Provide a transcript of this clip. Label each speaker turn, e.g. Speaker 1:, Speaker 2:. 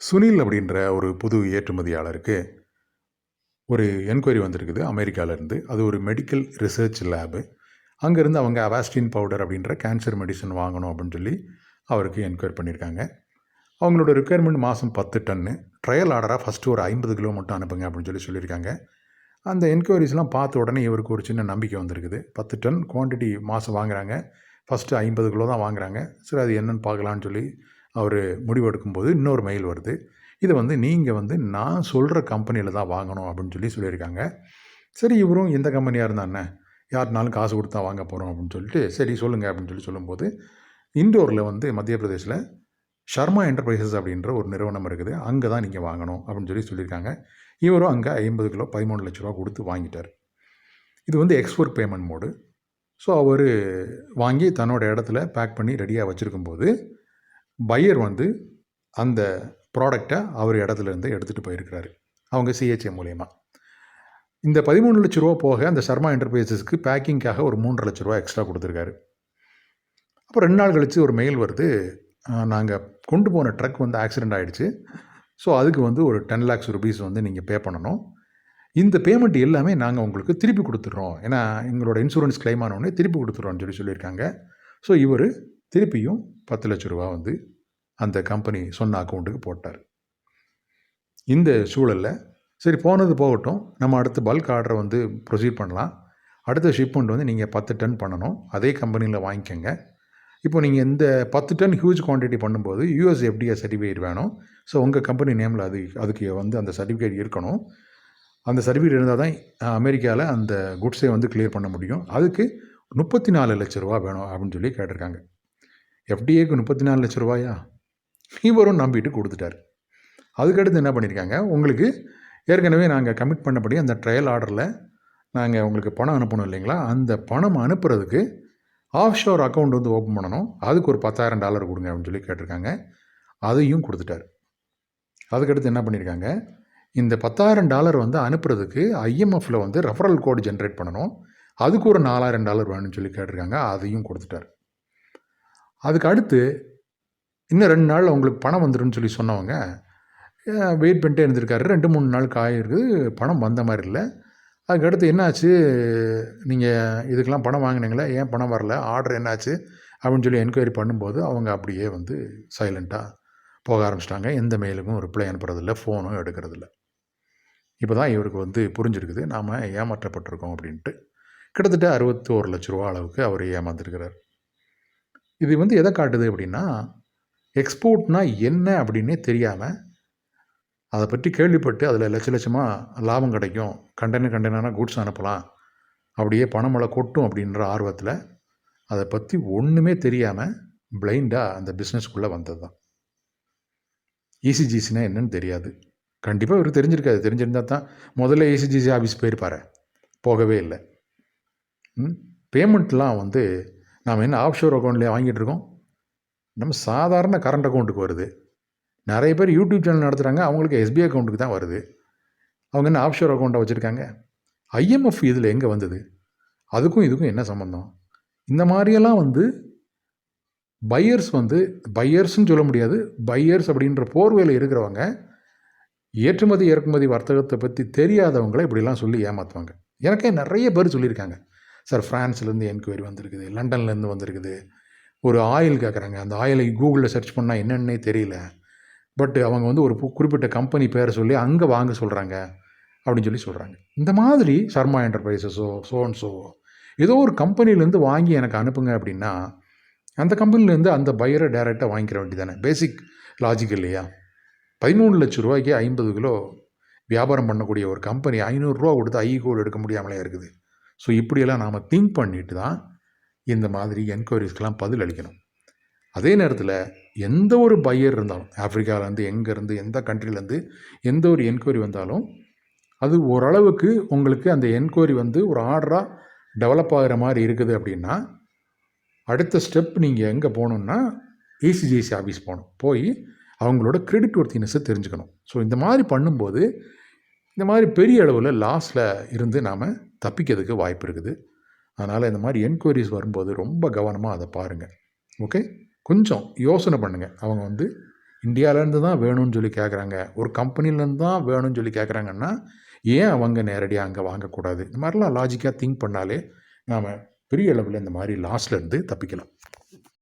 Speaker 1: சுனில் அப்படின்ற ஒரு புது ஏற்றுமதியாளருக்கு ஒரு என்கொயரி வந்திருக்குது அமெரிக்காவிலேருந்து. அது ஒரு மெடிக்கல் ரிசர்ச் லேபு அங்கேருந்து அவங்க அவாஸ்டின் பவுடர் அப்படின்ற கேன்சர் மெடிசன் வாங்கணும் அப்படின்னு சொல்லி அவருக்கு என்கொயரி பண்ணியிருக்காங்க. அவங்களோட ரிக்குயர்மெண்ட் மாதம் பத்து டன்னு ட்ரையல் ஆர்டராக ஃபஸ்ட்டு ஒரு ஐம்பது கிலோ மட்டும் அனுப்புங்க அப்படின்னு சொல்லி சொல்லியிருக்காங்க. அந்த என்கொயரிஸ்லாம் பார்த்த உடனே இவருக்கு ஒரு சின்ன நம்பிக்கை வந்திருக்குது. பத்து டன் குவான்டிட்டி மாதம் வாங்குறாங்க. ஃபஸ்ட்டு ஐம்பது கிலோ தான் வாங்குறாங்க. சரி அது என்னென்னு பார்க்கலான்னு சொல்லி அவர் முடிவெடுக்கும்போது இன்னொரு மெயில் வருது. இதை வந்து நீங்கள் வந்து நான் சொல்கிற கம்பெனியில் தான் வாங்கணும் அப்படின்னு சொல்லி சொல்லியிருக்காங்க. சரி இவரும் எந்த கம்பெனியாக இருந்தா யாருனாலும் காசு கொடுத்தா வாங்க போகிறோம் அப்படின்னு சொல்லிட்டு சரி சொல்லுங்கள் அப்படின்னு சொல்லி சொல்லும்போது இண்டோரில் வந்து மத்திய பிரதேசில் ஷர்மா என்டர்பிரைசஸ் அப்படின்ற ஒரு நிறுவனம் இருக்குது. அங்கே தான் நீங்கள் வாங்கணும் அப்படின்னு சொல்லி சொல்லியிருக்காங்க. இவரும் அங்கே ஐம்பது கிலோ பதிமூணு லட்ச ரூபா கொடுத்து வாங்கிட்டார். இது வந்து எக்ஸ்போர்ட் பேமெண்ட் மோடு ஸோ அவர் வாங்கி தன்னோட இடத்துல பேக் பண்ணி ரெடியாக வச்சுருக்கும்போது பையர் வந்து அந்த ப்ராடக்டை அவர் இடத்துலேருந்து எடுத்துகிட்டு போயிருக்கிறாரு. அவங்க சிஹெச்ஏ மூலயமா. இந்த பதிமூணு லட்ச ரூபா போக அந்த சர்மா என்டர்பிரைசஸ்க்கு பேக்கிங்காக ஒரு மூன்றரை லட்ச ரூபா எக்ஸ்ட்ரா கொடுத்துருக்காரு. அப்புறம் ரெண்டு நாள் கழித்து ஒரு மெயில் வருது நாங்கள் கொண்டு போன ட்ரக் வந்து ஆக்சிடெண்ட் ஆகிடுச்சு ஸோ அதுக்கு வந்து ஒரு டென் லேக்ஸ் ருபீஸ் வந்து நீங்கள் பே பண்ணணும். இந்த பேமெண்ட் எல்லாமே நாங்கள் உங்களுக்கு திருப்பி கொடுத்துட்றோம். ஏன்னா எங்களோட இன்சூரன்ஸ் கிளைம் ஆனோடனே திருப்பி கொடுத்துட்றோன்னு சொல்லி சொல்லியிருக்காங்க. ஸோ இவர் திருப்பியும் பத்து லட்ச ரூபா வந்து அந்த கம்பெனி சொன்ன அக்கௌண்ட்டுக்கு போட்டார். இந்த சூழலில் சரி போனது போகட்டும் நம்ம அடுத்து பல்க் ஆர்டரை வந்து ப்ரொசீட் பண்ணலாம். அடுத்த ஷிப்மெண்ட் வந்து நீங்கள் பத்து டன் பண்ணணும். அதே கம்பெனியில் வாங்கிக்கோங்க. இப்போ நீங்கள் இந்த பத்து டன் ஹியூஜ் குவான்டிட்டி பண்ணும்போது யூஎஸ் எஃப்டிஏ சர்டிஃபிகேட் வேணும். ஸோ உங்கள் கம்பெனி நேமில் அது அதுக்கு வந்து அந்த சர்டிஃபிகேட் இருக்கணும். அந்த சர்டிஃபிகேட் இருந்தால் தான் அமெரிக்காவில் அந்த குட்ஸை வந்து கிளியர் பண்ண முடியும். அதுக்கு முப்பத்தி நாலு லட்ச ரூபா வேணும் அப்படின்னு சொல்லி கேட்டிருக்காங்க. எஃப்டிஏக்கு முப்பத்தி நாலு லட்ச ரூபாயா? இவரும் நம்பிட்டு கொடுத்துட்டார். அதுக்கடுத்து என்ன பண்ணியிருக்காங்க உங்களுக்கு ஏற்கனவே நாங்கள் கமிட் பண்ணபடி அந்த ட்ரையல் ஆர்டரில் நாங்கள் உங்களுக்கு பணம் அனுப்பணும் இல்லைங்களா? அந்த பணம் அனுப்புறதுக்கு ஆஃப் ஷோர் அக்கௌண்ட் வந்து ஓப்பன் பண்ணணும். அதுக்கு ஒரு பத்தாயிரம் டாலர் கொடுங்க அப்படின்னு சொல்லி கேட்டிருக்காங்க. அதையும் கொடுத்துட்டார். அதுக்கடுத்து என்ன பண்ணியிருக்காங்க இந்த பத்தாயிரம் டாலர் வந்து அனுப்புறதுக்கு ஐஎம்எஃப்பில் வந்து ரெஃபரல் கோடு ஜென்ரேட் பண்ணணும். அதுக்கு ஒரு நாலாயிரம் டாலர் வேணும்னு சொல்லி கேட்டிருக்காங்க. அதையும் கொடுத்துட்டார். அதுக்கு அடுத்து இன்னும் ரெண்டு நாள் உங்களுக்கு பணம் வந்துடும்னு சொல்லி சொன்னவங்க வெயிட் பண்ணிட்டே இருந்திருக்காரு. ரெண்டு மூணு நாள் காயிருக்கு பணம் வந்த மாதிரி இல்லை. அதுக்கடுத்து என்னாச்சு? நீங்கள் இதுக்கெல்லாம் பணம் வாங்கினீங்களா? ஏன் பணம் வரல? ஆர்டர் என்னாச்சு? அப்படின்னு சொல்லி என்கொயரி பண்ணும்போது அவங்க அப்படியே வந்து சைலண்ட்டாக போக ஆரம்பிச்சிட்டாங்க. எந்த மெயிலுக்கும் ரிப்ளை அனுப்புறதில்ல ஃபோனும் எடுக்கிறதில்ல. இப்போ தான் இவருக்கு வந்து புரிஞ்சிருக்குது. நாம் ஏமாற்றப்பட்டிருக்கோம் அப்படின்ட்டு. கிட்டத்தட்ட அறுபத்தோரு லட்ச ரூபா அளவுக்கு அவர் ஏமாந்துருக்கிறார். இது வந்து எதை காட்டுது அப்படின்னா எக்ஸ்போர்ட்னா என்ன அப்படின்னே தெரியாமல் அதை பற்றி கேள்விப்பட்டு அதில் லட்ச லட்சமாக லாபம் கிடைக்கும். கண்டெய்னர் கண்டெய்னராக கூட்ஸ் அனுப்பலாம். அப்படியே பணமழை கொட்டும் அப்படின்ற ஆர்வத்தில் அதை பற்றி ஒன்றுமே தெரியாமல் பிளைண்டாக அந்த பிஸ்னஸ்க்குள்ளே வந்தது தான் இசிஜிசினா என்னன்னு தெரியாது. கண்டிப்பாக இவர் தெரிஞ்சிருக்காது தெரிஞ்சிருந்தால் தான் முதல்ல ஏசிஜிசி ஆஃபீஸ் போயிருப்பார். போகவே இல்லை. பேமெண்ட்லாம் வந்து நாம் என்ன ஆஃப்ஷோர் அக்கௌண்ட்லேயே வாங்கிட்டு இருக்கோம்? நம்ம சாதாரண கரண்ட் அக்கௌண்ட்டுக்கு வருது. நிறைய பேர் யூடியூப் சேனல் நடத்துகிறாங்க அவங்களுக்கு எஸ்பிஐ அக்கௌண்ட்டுக்கு தான் வருது. அவங்க என்ன ஆஃப்ஷோர் அக்கௌண்ட்டை வச்சுருக்காங்க? ஐஎம்எஃப் இதில் எங்கே வந்தது? அதுக்கும் இதுக்கும் என்ன சம்மந்தம் இந்த மாதிரியெல்லாம் வந்து பையர்ஸ் வந்து பையர்ஸ்னு சொல்ல முடியாது. பையர்ஸ் அப்படின்ற போர்வையில் இருக்கிறவங்க ஏற்றுமதி இறக்குமதி வர்த்தகத்தை பற்றி தெரியாதவங்களை இப்படிலாம் சொல்லி ஏமாற்றுவாங்க எனக்கே நிறைய பேர் சொல்லியிருக்காங்க. சார் ஃப்ரான்ஸ்லேருந்து என்கொயரி வந்திருக்குது லண்டன்லேருந்து வந்திருக்குது. ஒரு ஆயில் கேட்குறாங்க அந்த ஆயிலை கூகுளில் சர்ச் பண்ணால் என்னென்னே தெரியல. பட் அவங்க வந்து ஒரு குறிப்பிட்ட கம்பெனி பேரை சொல்லி அங்கே வாங்க சொல்கிறாங்க அப்படின்னு சொல்லி சொல்கிறாங்க இந்த மாதிரி சர்மா என்டர்பிரைசஸோ சோன்ஸோ ஏதோ ஒரு கம்பெனிலேருந்து வாங்கி எனக்கு அனுப்புங்க அப்படின்னா அந்த கம்பெனிலேருந்து அந்த பையரை டேரெக்டாக வாங்கிக்கிற வேண்டியதானே பேசிக் லாஜிக் இல்லையா? பதிமூணு லட்ச ரூபாய்க்கு ஐம்பது கிலோ வியாபாரம் பண்ணக்கூடிய ஒரு கம்பெனி ஐநூறுரூவா கொடுத்து ஐ கோல் எடுக்க முடியாமலே இருக்குது. ஸோ இப்படியெல்லாம் நாம் திங்க் பண்ணிட்டு தான் இந்த மாதிரி என்கொயரிஸ்க்கெலாம் பதில் அளிக்கணும். அதே நேரத்தில் எந்த ஒரு பையர் இருந்தாலும் ஆஃப்ரிக்காவிலேருந்து எங்கேருந்து எந்த கண்ட்ரிலேருந்து எந்த ஒரு என்கொயரி வந்தாலும் அது ஓரளவுக்கு உங்களுக்கு அந்த என்கொயரி வந்து ஒரு ஆர்டராக டெவலப் ஆகிற மாதிரி இருக்குது அப்படின்னா அடுத்த ஸ்டெப் நீங்கள் எங்கே போகணுன்னா ஏசிஜிசி ஆஃபீஸ் போகணும். போய் அவங்களோட கிரெடிட் ஒர்த்தினஸை தெரிஞ்சுக்கணும். ஸோ இந்த மாதிரி பண்ணும்போது இந்த மாதிரி பெரிய அளவில் லாஸில் இருந்து நாம் தப்பிக்கிறதுக்கு வாய்ப்பு இருக்குது. அதனால் இந்த மாதிரி என்கொயரிஸ் வரும்போது ரொம்ப கவனமாக அதை பாருங்கள் ஓகே கொஞ்சம் யோசனை பண்ணுங்கள் அவங்க வந்து இந்தியாவிலேருந்து தான் வேணும்னு சொல்லி கேட்குறாங்க ஒரு கம்பெனிலேருந்து தான் வேணும்னு சொல்லி கேட்குறாங்கன்னா ஏன் அவங்க நேரடியாக அங்கே வாங்கக்கூடாது? இந்த மாதிரிலாம் லாஜிக்காக திங்க் பண்ணாலே நாம் பெரிய அளவில் இந்த மாதிரி லாஸ்லேருந்து தப்பிக்கலாம்.